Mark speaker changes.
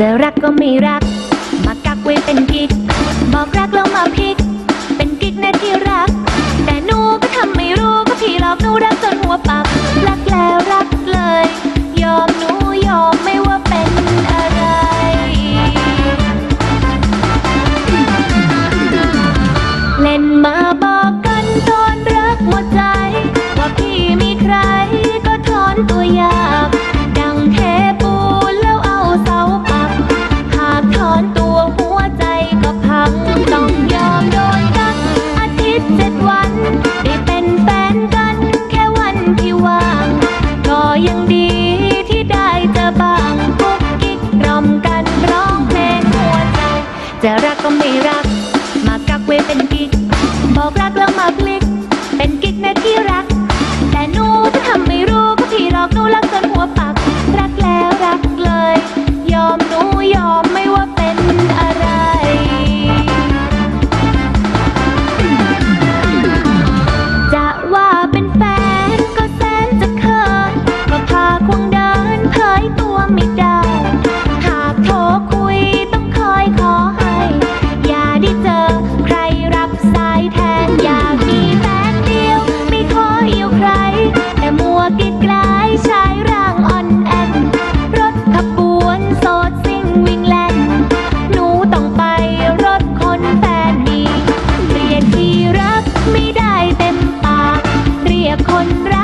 Speaker 1: จะรักก็ไม่รัก มากักไว้เป็นกิ๊กบอกรักแล้วมาพลิก เป็นกิ๊กนที่รัก แต่หนูก็ทำไม่รู้ก็พี่หลอกหนูรักจนหัวปักรักแล้วรักเลย ยอมหนูยอมไม่ว่าเป็นอะไร เล่นมาบอกกันตอ ก็ไม่รัก มากักไว้เป็นกิ๊กบอกรักแล้วมาพลิก เป็นกิ๊ก สายแทนอยากมีแฟนเดียว ไม่ขออยู่ใคร แต่มัวกิดกลายชายร่างอ่อนแอนรถขบวนโสดซิ่งวิ่งแล่นหนูต้องไปรถคนแฟนมีเรียกที่รักไม่ได้เต็มปากเรียกคนรัก